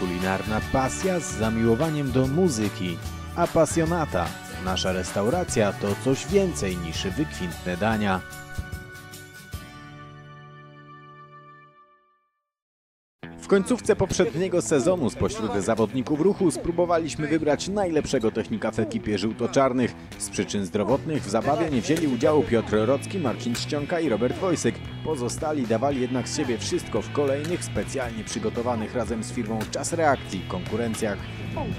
Kulinarna pasja z zamiłowaniem do muzyki. Apasjonata. Nasza restauracja to coś więcej niż wykwintne dania. Końcówce poprzedniego sezonu spośród zawodników ruchu spróbowaliśmy wybrać najlepszego technika w ekipie żółto-czarnych. Z przyczyn zdrowotnych w zabawie nie wzięli udziału Piotr Rocki, Marcin Ściąka i Robert Wojsyk. Pozostali dawali jednak z siebie wszystko w kolejnych specjalnie przygotowanych razem z firmą Czas Reakcji konkurencjach.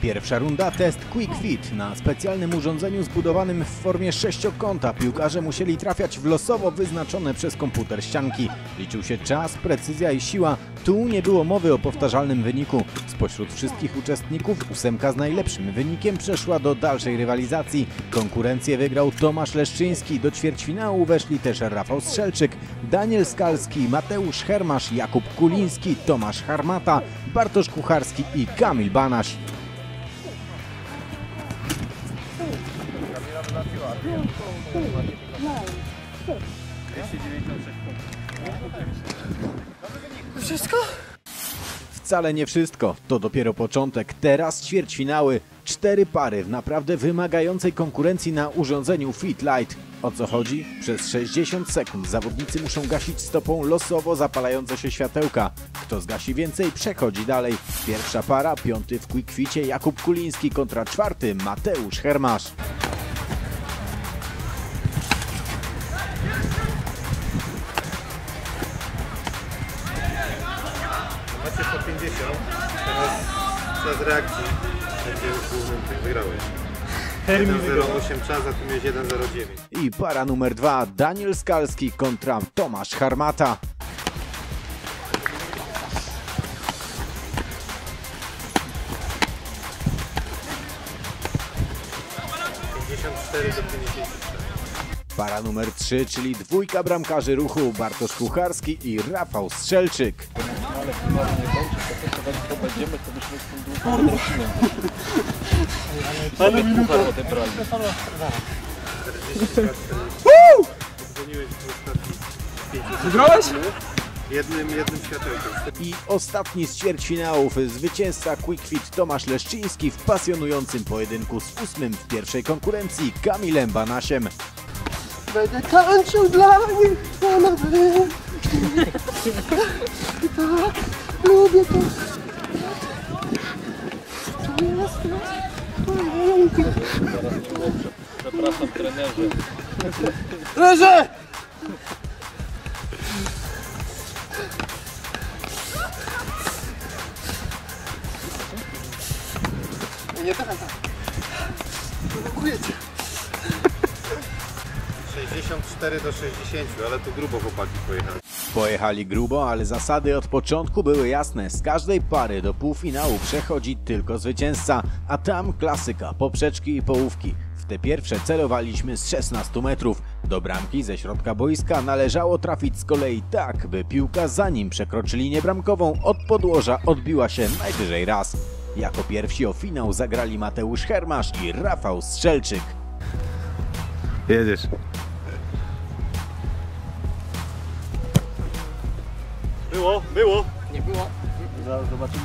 Pierwsza runda test Quick Fit. Na specjalnym urządzeniu zbudowanym w formie sześciokąta piłkarze musieli trafiać w losowo wyznaczone przez komputer ścianki. Liczył się czas, precyzja i siła. Tu nie było mowy o powtarzalnym wyniku. Spośród wszystkich uczestników ósemka z najlepszym wynikiem przeszła do dalszej rywalizacji. Konkurencję wygrał Tomasz Leszczyński. Do ćwierćfinału weszli też Rafał Strzelczyk, Daniel Skalski, Mateusz Hermasz, Jakub Kuliński, Tomasz Harmata, Bartosz Kucharski i Kamil Banaś. Wszystko? Wcale nie wszystko, to dopiero początek. Teraz ćwierćfinały. Cztery pary w naprawdę wymagającej konkurencji na urządzeniu Fit Light. O co chodzi? Przez 60 sekund zawodnicy muszą gasić stopą losowo zapalające się światełka. Kto zgasi więcej, przechodzi dalej. Pierwsza para, piąty w Quickficie Jakub Kuliński kontra czwarty Mateusz Hermasz. Czas reakcji będzie głównym tym, wygrałeś. 1.08 czas, a tu miałeś 1.09. I para numer dwa Daniel Skalski kontra Tomasz Harmata. 54 do 54. Para numer 3, czyli dwójka bramkarzy ruchu Bartosz Kucharski i Rafał Strzelczyk. Dzwoniłeś w ostatnich 5 Wygrałeś? jednym, jednym światełkiem. I ostatni z ćwierćfinałów zwycięzca Quickfit Tomasz Leszczyński w pasjonującym pojedynku z ósmym w pierwszej konkurencji Kamilem Banasiem. Będę tańczył dla nich. Tak, lubię to. To jest piękne. Zapraszam trenerze. Leżę! Nie teraz. Prowokuję cię. 64 do 60, ale tu grubo chłopaki pojechali. Pojechali grubo, ale zasady od początku były jasne. Z każdej pary do półfinału przechodzi tylko zwycięzca, a tam klasyka, poprzeczki i połówki. W te pierwsze celowaliśmy z 16 metrów. Do bramki ze środka boiska należało trafić z kolei tak, by piłka zanim przekroczy linię bramkową od podłoża odbiła się najwyżej raz. Jako pierwsi o finał zagrali Mateusz Hermasz i Rafał Strzelczyk. Jedziesz. Było, było. Nie było. Zaraz zobaczymy.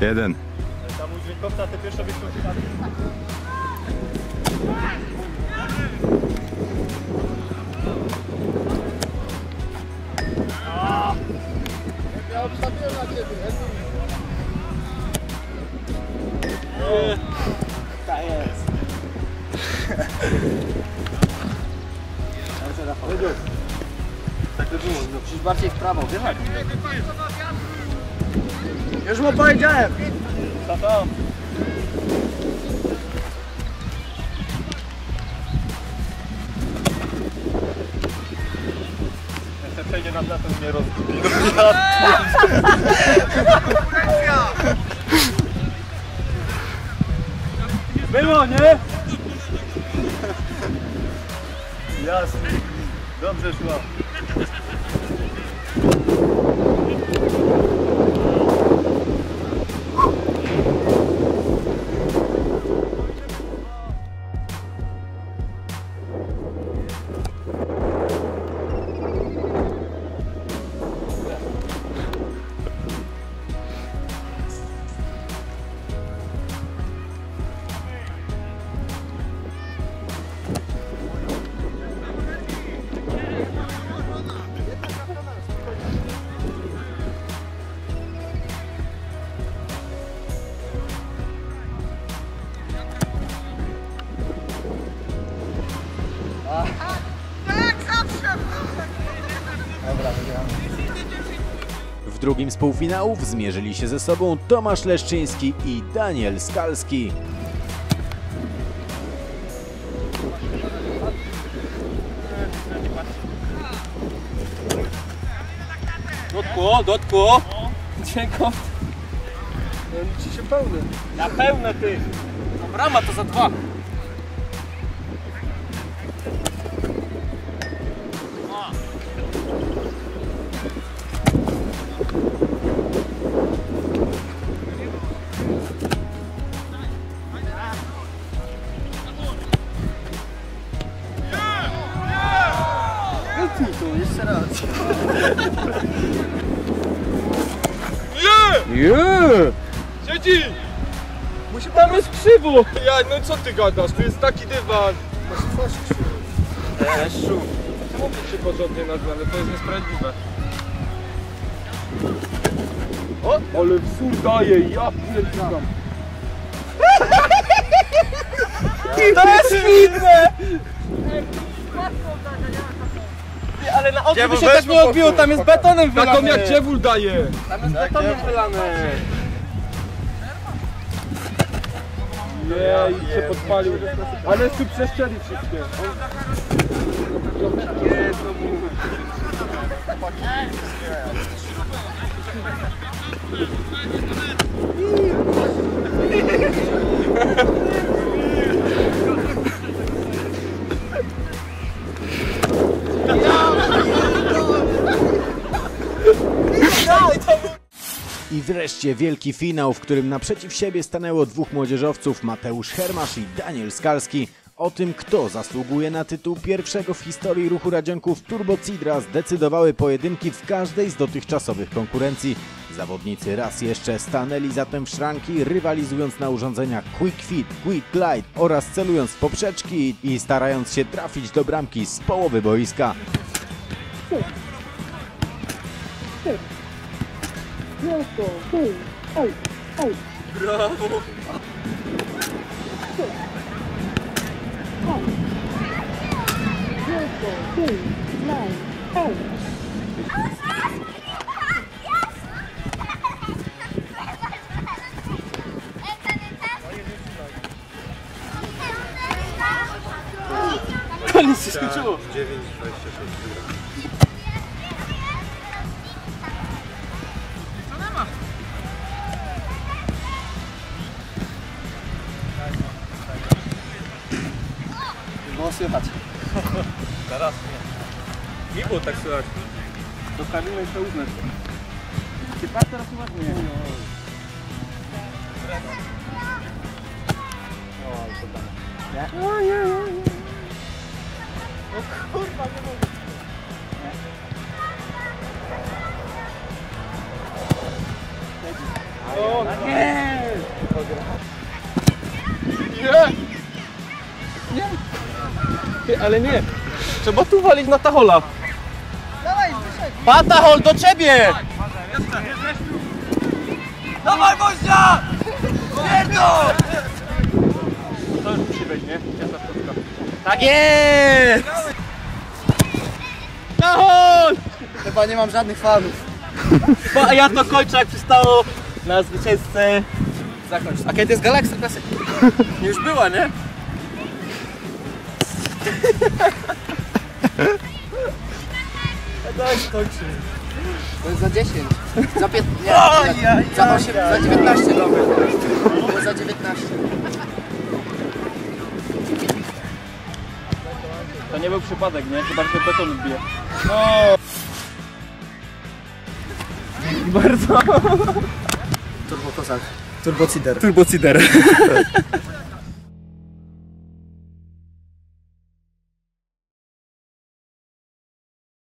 Jeden. Tam u dźwiękowca te pierwsze wyskoki bardziej w prawo, wiesz? Już mu powiedziałem. Co tam? Jeszcze przejdzie nam na to mnie rozgubi. Było, nie? Jasne. Dobrze szła. Drugim z półfinałów zmierzyli się ze sobą Tomasz Leszczyński i Daniel Skalski. Dotku, dotku. Dziękuję. Ci się pełny. Na pełne ty. Brama to za dwa. Wytnij to, jeszcze raz. Siedzi! Musi tam jest krzywo! Ja, no co ty gadasz? Tu jest taki dywan! Masz twarz krzywo. Deszczu! Czemu się porządnie nazwany? To jest niesprawiedliwe. O! Ale wsór daje, ja pierdolę. To jest filmne! Ale na oczy by się tak nie odbiło, tam jest betonem wylane. Taką jak dziewul daje. Tam jest betonem wylane. Nie, i się podpalił. Ale tu przestrzeli wszystkie. wreszcie wielki finał, w którym naprzeciw siebie stanęło dwóch młodzieżowców Mateusz Hermasz i Daniel Skalski. O tym, kto zasługuje na tytuł pierwszego w historii ruchu radzianków Turbo Cidra zdecydowały pojedynki w każdej z dotychczasowych konkurencji. Zawodnicy raz jeszcze stanęli zatem w szranki, rywalizując na urządzeniach Quick Fit, Quick Glide oraz celując w poprzeczki i starając się trafić do bramki z połowy boiska. よっと、ほい、はい、はい。ブラボー。Dziewięć dwadzieścia sześć. Było słychać. Teraz nie. Nie było tak słychać. Do kabiny to uznać. Ty patrz teraz uważnie. Ty, ale nie. Trzeba tu walić na tachola. Patahol do ciebie! Dawaj gościa! Pierdol! To już musi wejść, nie? Tak jest! Tahol! Chyba nie mam żadnych fanów. A ja to kończę jak przystało na zwycięzcę. Zakończ. A kiedy jest Classic? Już była, nie? Daj skończy. To jest za 10. Za 5. Nie, za 8, za 19 dobra. Za 19. To nie był przypadek, nie? Chyba, że beton odbije. Turbo Kozak. Turbo Cider. Turbocider.